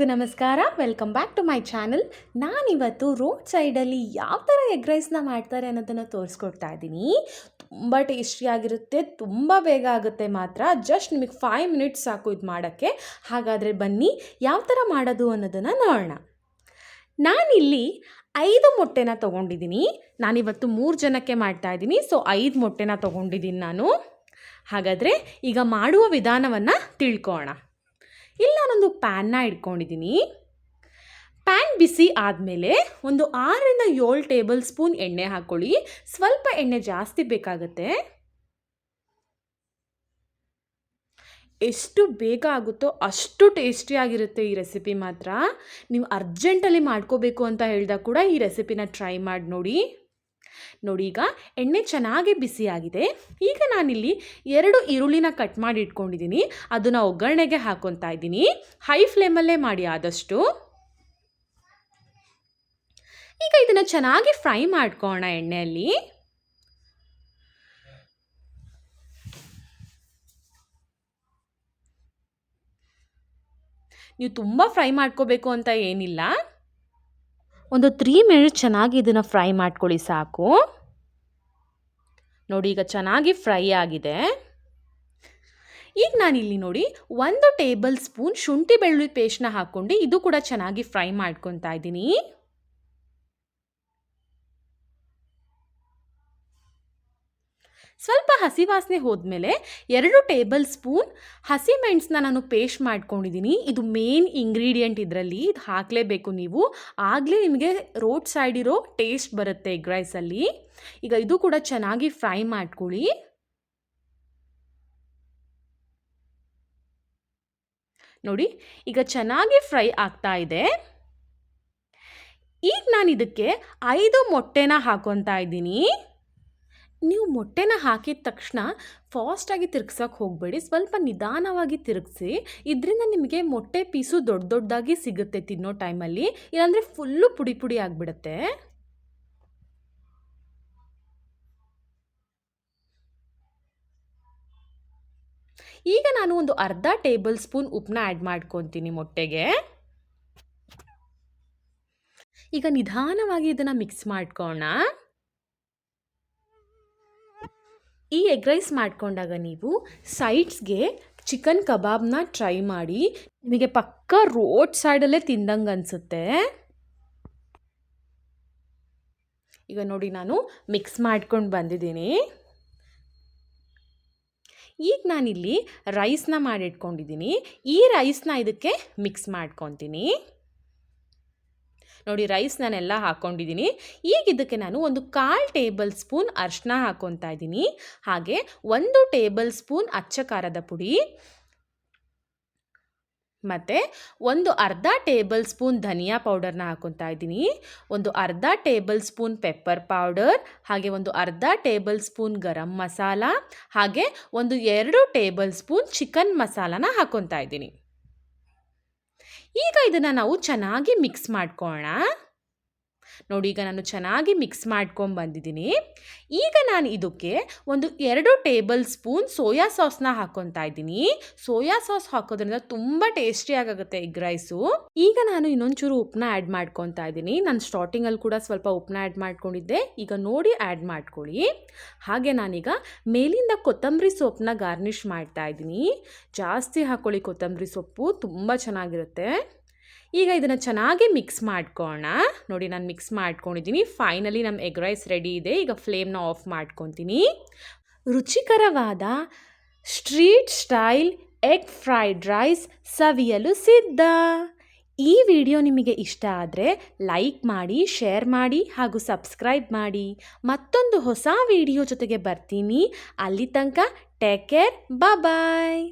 ಎಲ್ಲರಿಗೂ ನಮಸ್ಕಾರ. Welcome back to my channel ನಾನಿವತ್ತು ರೋಡ್ ಸೈಡಲ್ಲಿ ಯಾವ ಥರ ಎಗ್ ರೈಸ್ನ ಮಾಡ್ತಾರೆ ಅನ್ನೋದನ್ನು ತೋರಿಸ್ಕೊಡ್ತಾ ಇದ್ದೀನಿ. ತುಂಬ ಟೇಸ್ಟಿಯಾಗಿರುತ್ತೆ ತುಂಬ ಬೇಗ ಆಗುತ್ತೆ ಮಾತ್ರ. ಜಸ್ಟ್ ನಿಮಗೆ ಫೈವ್ ಮಿನಿಟ್ಸ್ ಸಾಕು ಇದು ಮಾಡೋಕ್ಕೆ. ಹಾಗಾದರೆ ಬನ್ನಿ, ಯಾವ ಥರ ಮಾಡೋದು ಅನ್ನೋದನ್ನು ನೋಡೋಣ. ನಾನಿಲ್ಲಿ ಐದು ಮೊಟ್ಟೆನ ತೊಗೊಂಡಿದ್ದೀನಿ. ನಾನಿವತ್ತು ಮೂರು ಜನಕ್ಕೆ ಮಾಡ್ತಾ ಇದ್ದೀನಿ ಸೊ ಐದು ಮೊಟ್ಟೆನ ತೊಗೊಂಡಿದ್ದೀನಿ ನಾನು. ಹಾಗಾದರೆ ಈಗ ಮಾಡುವ ವಿಧಾನವನ್ನು ತಿಳ್ಕೊಳ್ಳೋಣ ಇಲ್ಲಿ, ನಾನೊಂದು ಪ್ಯಾನ್ನ ಇಟ್ಕೊಂಡಿದ್ದೀನಿ ಪ್ಯಾನ್ ಬಿಸಿ ಆದಮೇಲೆ ಒಂದು ಆರರಿಂದ ಏಳು ಟೇಬಲ್ ಸ್ಪೂನ್ ಎಣ್ಣೆ ಹಾಕ್ಕೊಳ್ಳಿ. ಸ್ವಲ್ಪ ಎಣ್ಣೆ ಜಾಸ್ತಿ ಬೇಕಾಗುತ್ತೆ. ಎಷ್ಟು ಬೇಗ ಆಗುತ್ತೋ ಅಷ್ಟು ಟೇಸ್ಟಿಯಾಗಿರುತ್ತೆ ಈ ರೆಸಿಪಿ ಮಾತ್ರ. ನೀವು ಅರ್ಜೆಂಟಲ್ಲಿ ಮಾಡ್ಕೋಬೇಕು ಅಂತ ಹೇಳಿದಾಗ ಕೂಡ ಈ ರೆಸಿಪಿನ ಟ್ರೈ ಮಾಡಿ ನೋಡಿ. ನೋಡಿ ಈಗ ಎಣ್ಣೆ ಚೆನ್ನಾಗಿ ಬಿಸಿಯಾಗಿದೆ. ಈಗ ನಾನಿಲ್ಲಿ ಎರಡು ಈರುಳ್ಳಿನ ಕಟ್ ಮಾಡಿ ಇಟ್ಕೊಂಡಿದ್ದೀನಿ. ಅದನ್ನು ಒಗ್ಗರಣೆಗೆ ಹಾಕೊತಾ ಇದ್ದೀನಿ. ಹೈ ಫ್ಲೇಮಲ್ಲೇ ಮಾಡಿ ಆದಷ್ಟು. ಈಗ ಇದನ್ನು ಚೆನ್ನಾಗಿ ಫ್ರೈ ಮಾಡ್ಕೋಣ ಎಣ್ಣೆಯಲ್ಲಿ. ನೀವು ತುಂಬ ಫ್ರೈ ಮಾಡ್ಕೋಬೇಕು ಅಂತ ಏನಿಲ್ಲ. ಒಂದು ತ್ರೀ ಮಿನಿಟ್ ಚೆನ್ನಾಗಿ ಇದನ್ನು ಫ್ರೈ ಮಾಡ್ಕೊಳ್ಳಿ ಸಾಕು. ನೋಡಿ, ಈಗ ಚೆನ್ನಾಗಿ ಫ್ರೈ ಆಗಿದೆ. ಈಗ ನಾನಿಲ್ಲಿ ನೋಡಿ ಒಂದು ಟೇಬಲ್ ಸ್ಪೂನ್ ಶುಂಠಿ ಬೆಳ್ಳುಳ್ಳಿ ಪೇಸ್ಟ್ನ ಹಾಕ್ಕೊಂಡು ಇದು ಕೂಡ ಚೆನ್ನಾಗಿ ಫ್ರೈ ಮಾಡ್ಕೊತಾ ಇದ್ದೀನಿ. ಸ್ವಲ್ಪ ಹಸಿ ವಾಸನೆ ಹೋದ್ಮೇಲೆ ಎರಡು ಟೇಬಲ್ ಸ್ಪೂನ್ ಹಸಿ ಮೆಣಸನ್ನ ನಾನು ಪೇಸ್ಟ್ ಮಾಡ್ಕೊಂಡಿದ್ದೀನಿ. ಇದು ಮೇನ್ ಇಂಗ್ರೀಡಿಯೆಂಟ್ ಇದರಲ್ಲಿ. ಇದು ಹಾಕಲೇಬೇಕು ನೀವು. ಆಗಲೇ ನಿಮಗೆ ರೋಡ್ ಸೈಡ್ ಇರೋ ಟೇಸ್ಟ್ ಬರುತ್ತೆ ಎಗ್ ರೈಸಲ್ಲಿ ಈಗ ಇದು ಕೂಡ ಚೆನ್ನಾಗಿ ಫ್ರೈ ಮಾಡ್ಕೊಳ್ಳಿ. ನೋಡಿ, ಈಗ ಚೆನ್ನಾಗಿ ಫ್ರೈ ಆಗ್ತಾ ಇದೆ. ಈಗ ನಾನು ಇದಕ್ಕೆ ಐದು ಮೊಟ್ಟೆನ ಹಾಕೊತಾ ಇದ್ದೀನಿ. ನೀವು ಮೊಟ್ಟೆನ ಹಾಕಿದ ತಕ್ಷಣ ಫಾಸ್ಟಾಗಿ ತಿರ್ಗ್ಸೋಕೆ ಹೋಗಬೇಡಿ. ಸ್ವಲ್ಪ ನಿಧಾನವಾಗಿ ತಿರುಗಿಸಿ. ಇದರಿಂದ ನಿಮಗೆ ಮೊಟ್ಟೆ ಪೀಸು ದೊಡ್ಡ ದೊಡ್ಡದಾಗಿ ಸಿಗುತ್ತೆ ತಿನ್ನೋ ಟೈಮಲ್ಲಿ. ಇಲ್ಲಾಂದರೆ ಫುಲ್ಲು ಪುಡಿ ಪುಡಿ ಆಗಿಬಿಡುತ್ತೆ. ಈಗ ನಾನು ಒಂದು ಅರ್ಧ ಟೇಬಲ್ ಸ್ಪೂನ್ ಉಪ್ಪನ್ನ ಆ್ಯಡ್ ಮಾಡ್ಕೊತೀನಿ ಮೊಟ್ಟೆಗೆ. ಈಗ ನಿಧಾನವಾಗಿ ಇದನ್ನು ಮಿಕ್ಸ್ ಮಾಡ್ಕೋಣ ಈ ಎಗ್ ರೈಸ್ ಮಾಡ್ಕೊಂಡಾಗ ನೀವು ಸೈಡ್ಸ್ಗೆ ಚಿಕನ್ ಕಬಾಬ್ನ ಟ್ರೈ ಮಾಡಿ, ನಿಮಗೆ ಪಕ್ಕ ರೋಡ್ ಸೈಡಲ್ಲೇ ತಿಂದಂಗೆ ಅನಿಸುತ್ತೆ. ಈಗ ನೋಡಿ ನಾನು ಮಿಕ್ಸ್ ಮಾಡ್ಕೊಂಡು ಬಂದಿದ್ದೀನಿ. ಈಗ ನಾನಿಲ್ಲಿ ರೈಸ್ನ ಮಾಡಿಟ್ಕೊಂಡಿದ್ದೀನಿ. ಈ ರೈಸ್ನ ಇದಕ್ಕೆ ಮಿಕ್ಸ್ ಮಾಡ್ಕೊತೀನಿ. ನೋಡಿ ರೈಸ್ ನಾನೆಲ್ಲ ಹಾಕ್ಕೊಂಡಿದ್ದೀನಿ ಈಗ ಇದಕ್ಕೆ ನಾನು ಒಂದು ಕಾಲು ಟೇಬಲ್ ಸ್ಪೂನ್ ಅರ್ಶಿನ ಹಾಕ್ಕೊತಾ ಇದ್ದೀನಿ. ಹಾಗೆ ಒಂದು ಟೇಬಲ್ ಸ್ಪೂನ್ ಅಚ್ಚ ಖಾರದ ಪುಡಿ. ಮತ್ತು ಒಂದು ಅರ್ಧ ಟೇಬಲ್ ಸ್ಪೂನ್ ಧನಿಯಾ ಪೌಡರ್ನ ಹಾಕೊತಾ ಇದ್ದೀನಿ. ಒಂದು ಅರ್ಧ ಟೇಬಲ್ ಸ್ಪೂನ್ ಪೆಪ್ಪರ್ ಪೌಡರ್ ಹಾಗೆ ಒಂದು ಅರ್ಧ ಟೇಬಲ್ ಸ್ಪೂನ್ ಗರಂ ಮಸಾಲ. ಹಾಗೆ ಒಂದು ಎರಡು ಟೇಬಲ್ ಸ್ಪೂನ್ ಚಿಕನ್ ಮಸಾಲಾನ ಹಾಕೊತಾ ಇದ್ದೀನಿ. ಈಗ ಇದನ್ನು ನಾವು ಚೆನ್ನಾಗಿ ಮಿಕ್ಸ್ ಮಾಡ್ಕೊಳ್ಳೋಣ ನೋಡಿ ಈಗ ನಾನು ಚೆನ್ನಾಗಿ ಮಿಕ್ಸ್ ಮಾಡ್ಕೊಂಡು ಬಂದಿದ್ದೀನಿ. ಈಗ ನಾನು ಇದಕ್ಕೆ ಒಂದು ಎರಡು ಟೇಬಲ್ ಸ್ಪೂನ್ ಸೋಯಾ ಸಾಸ್ನ ಹಾಕ್ಕೊತಾ ಇದ್ದೀನಿ. ಸೋಯಾ ಸಾಸ್ ಹಾಕೋದ್ರಿಂದ ತುಂಬ ಟೇಸ್ಟಿಯಾಗುತ್ತೆ ಎಗ್ ರೈಸು ಈಗ ನಾನು ಇನ್ನೊಂಚೂರು ಉಪ್ಪನ್ನ ಆ್ಯಡ್ ಮಾಡ್ಕೊತಾ ಇದ್ದೀನಿ. ನಾನು ಸ್ಟಾರ್ಟಿಂಗಲ್ಲಿ ಕೂಡ ಸ್ವಲ್ಪ ಉಪ್ಪನ್ನ ಆ್ಯಡ್ ಮಾಡ್ಕೊಂಡಿದ್ದೆ. ಈಗ ನೋಡಿ ಆ್ಯಡ್ ಮಾಡ್ಕೊಳ್ಳಿ. ಹಾಗೆ ನಾನೀಗ ಮೇಲಿಂದ ಕೊತ್ತಂಬರಿ ಸೊಪ್ಪನ್ನ ಗಾರ್ನಿಷ್ ಮಾಡ್ತಾ ಇದ್ದೀನಿ. ಜಾಸ್ತಿ ಹಾಕ್ಕೊಳ್ಳಿ ಕೊತ್ತಂಬರಿ ಸೊಪ್ಪು, ತುಂಬ ಚೆನ್ನಾಗಿರುತ್ತೆ. ಈಗ ಇದನ್ನು ಚೆನ್ನಾಗಿ ಮಿಕ್ಸ್ ಮಾಡ್ಕೊಳ್ಳೋಣ ನೋಡಿ ನಾನು ಮಿಕ್ಸ್ ಮಾಡ್ಕೊಂಡಿದ್ದೀನಿ ಫೈನಲಿ ನಮ್ಮ ಎಗ್ ರೈಸ್ ರೆಡಿ ಇದೆ. ಈಗ ಫ್ಲೇಮ್ನ ಆಫ್ ಮಾಡ್ಕೊತೀನಿ. ರುಚಿಕರವಾದ street style egg fried rice ಸವಿಯಲು ಸಿದ್ಧ. ಈ ವಿಡಿಯೋ ನಿಮಗೆ ಇಷ್ಟ ಆದರೆ ಲೈಕ್ ಮಾಡಿ ಶೇರ್ ಮಾಡಿ ಹಾಗೂ ಸಬ್ಸ್ಕ್ರೈಬ್ ಮಾಡಿ. ಮತ್ತೊಂದು ಹೊಸ ವಿಡಿಯೋ ಜೊತೆಗೆ ಬರ್ತೀನಿ. ಅಲ್ಲಿ ತನಕ ಟೇಕ್ ಕೇರ್ ಬಾಯ್